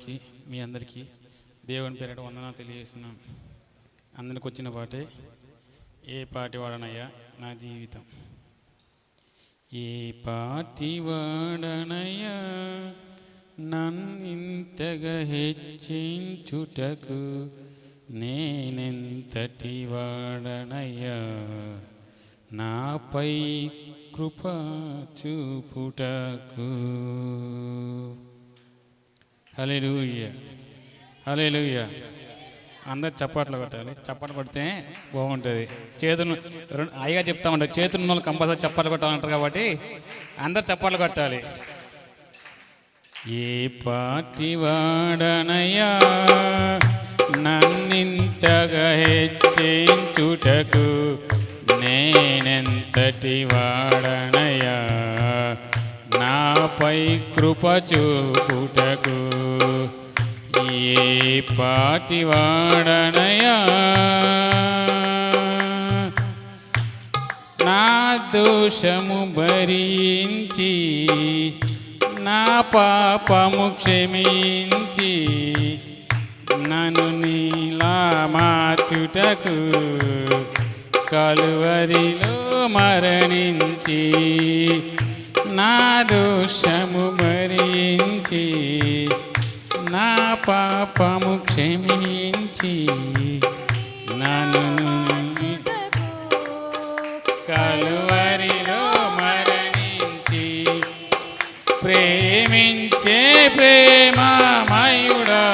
కి మీ అందరికీ దేవుని పేరట వందనా తెలియజేస్తున్నాం అందరికి వచ్చిన పాటే ఏ పాటి వాడనయ్యా నా జీవితం? ఏ పాటి వాడనయ్యా నన్నింతగా హెచ్చించుటకు నేనెంతటి వాడనయ్యా? నాపై కృప చూపుటకు హలేలుయ్య హలేలుయ్య అందరు చప్పట్లు కొట్టాలి. చప్పట్లు కొడితే బాగుంటుంది. చేతులు రెండు హాయిగా చెప్తా ఉంటారు చేతులు ఉన్న వాళ్ళు కంపల్సరీ చప్పట్లు కొట్టాలంటారు కాబట్టి అందరు చప్పట్లు కొట్టాలి. ఏ పాటి వాడనయ్యా నన్నింతగా హెచ్చించుటకు నేనెంతటి వాడనయ్యా? నాపై కృపచూపుటకు ఏ పాటివాడనయా నా దోషము భరించి నా పాపము క్షమించి నన్ను నీలా మార్చుటకు కలువరిలో మరణించి నా దోషము భరించి నా పాపము క్షమించి నన్ను కలువరిలో మరణించి ప్రేమించే ప్రేమమయుడా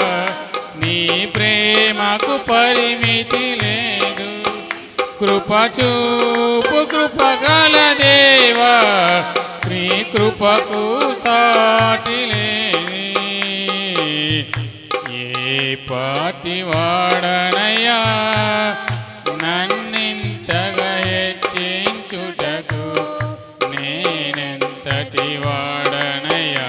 నీ ప్రేమకు పరిమితి లేదు. కృప చూపు కృప దేవా కృపకు సాటిలేని ఏ పాటి వాడనయ్యా? నన్నింతగా హెచ్చించుటకు నేనెంతటి వాడనయ్యా?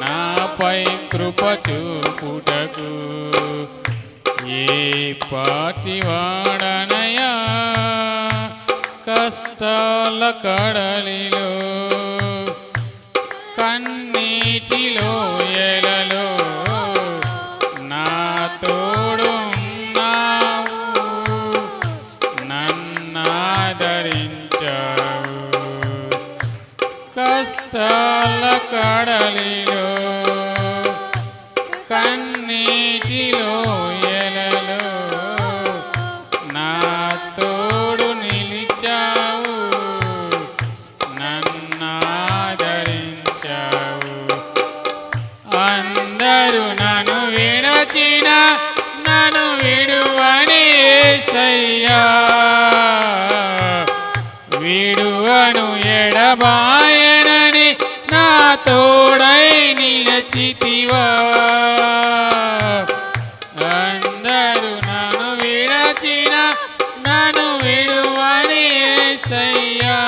నాపై కృప చూపుటకు ఏ పాటి వాడనయ్యా? కష్టాల కడలిలో కన్నీటిలో ఎలలో నా తోడున్నావు నన్నాదరించావు. కష్టాల కడలిలో కన్నీటిలో నిలచితివా? అందరూ నన్ను విడచిన నన్ను విడువని ఏసయ్యా.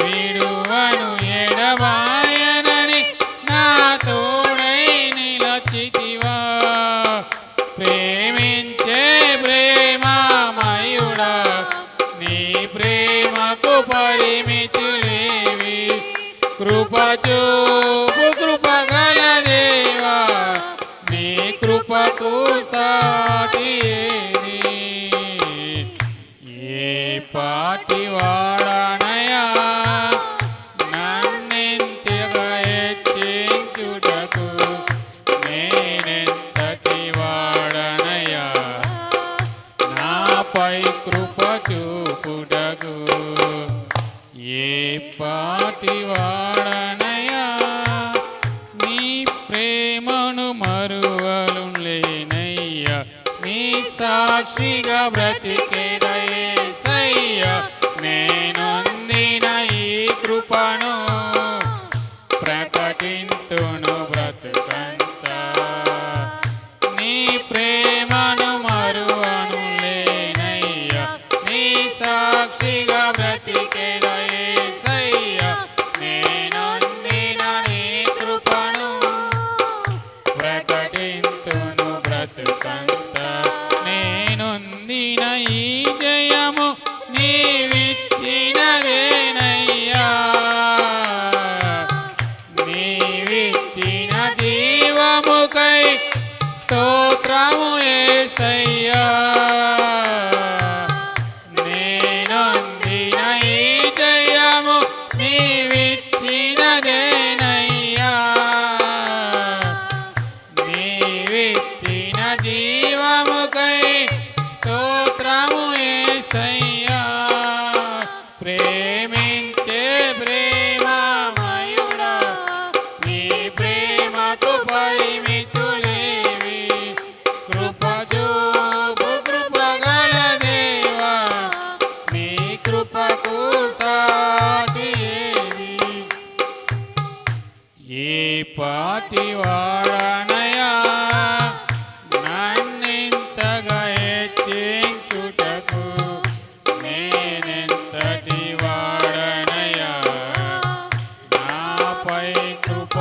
విడువను ఎడబాయనని నా తోడై నిలచితివా. ప్రేమించే ప్రేమమయుడా నీ ప్రేమకు పరిమితులేవి కృప చూపు కృప గల దేవా నీ కృపకు సాటి సాక్షిగా బ్రతికేదయ్యా నేనొందిన ఈ కృపను ప్రకటింతును బ్రతుకంతా. నీ ప్రేమను మరువను లేనయ్యా నీ సాక్షిగా బ్రతికేదయ్యా నేనొందిన నీ కృపను ప్రకటింతును బ్రతుకంత. స్తోత్రము యేసయ్యా చూపు కృపగల దేవా నీ కృపకు సాటి ఏ పాటి వాడనయా నన్నింతగా హెచ్చించుటకు నేనెంతటి వాడనయా నాపై కృప